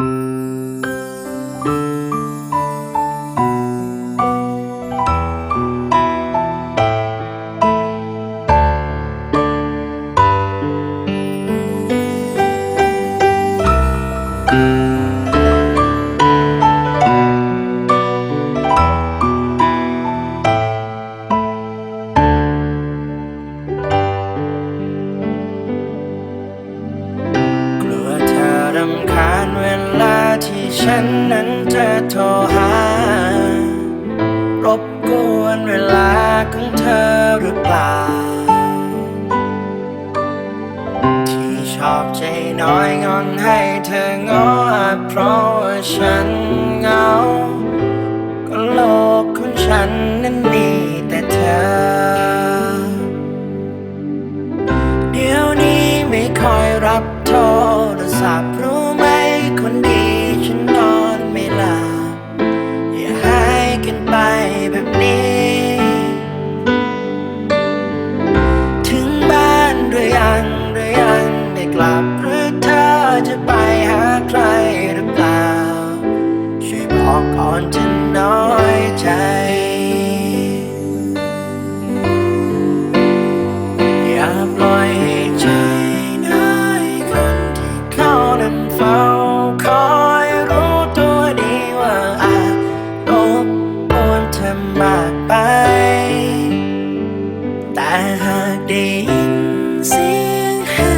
ก รำคาญเวลาที่ฉันนั้นจะโทรหารบกวนเวลาของเธอหรือเปล่า ที่ชอบใจน้อยงอนให้เธองออเพราะว่าฉันเหงา ก็โลกของฉันนั้นมี สับรู้ไหมคนดีฉันนอนไม่หลับอย่าหายกันไปแบบนี้ ถึงบ้านหรือยังหรือยังได้กลับ ธอมากไป แต่หากได้ยินเสียงเฮ้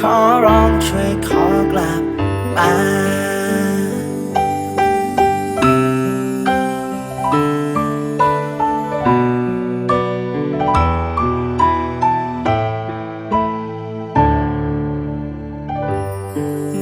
ขอร้องช่วยขอกลับมาดึ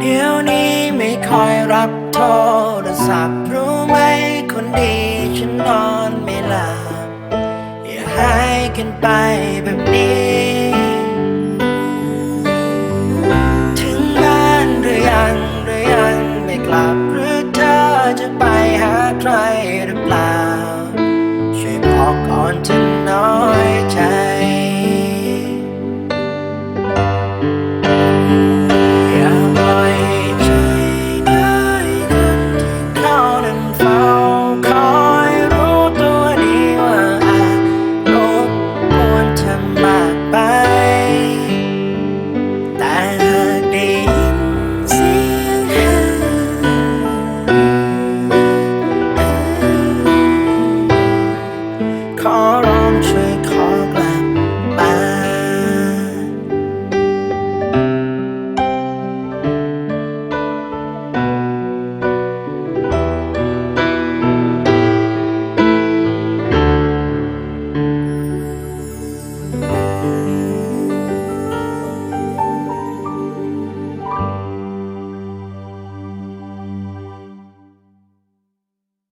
เดี๋ยวนี้ไม่คอยรับโทรศัพท์รู้ไหมคนดีฉันนอนไม่หลับอย่าหายกันไปแบบนี้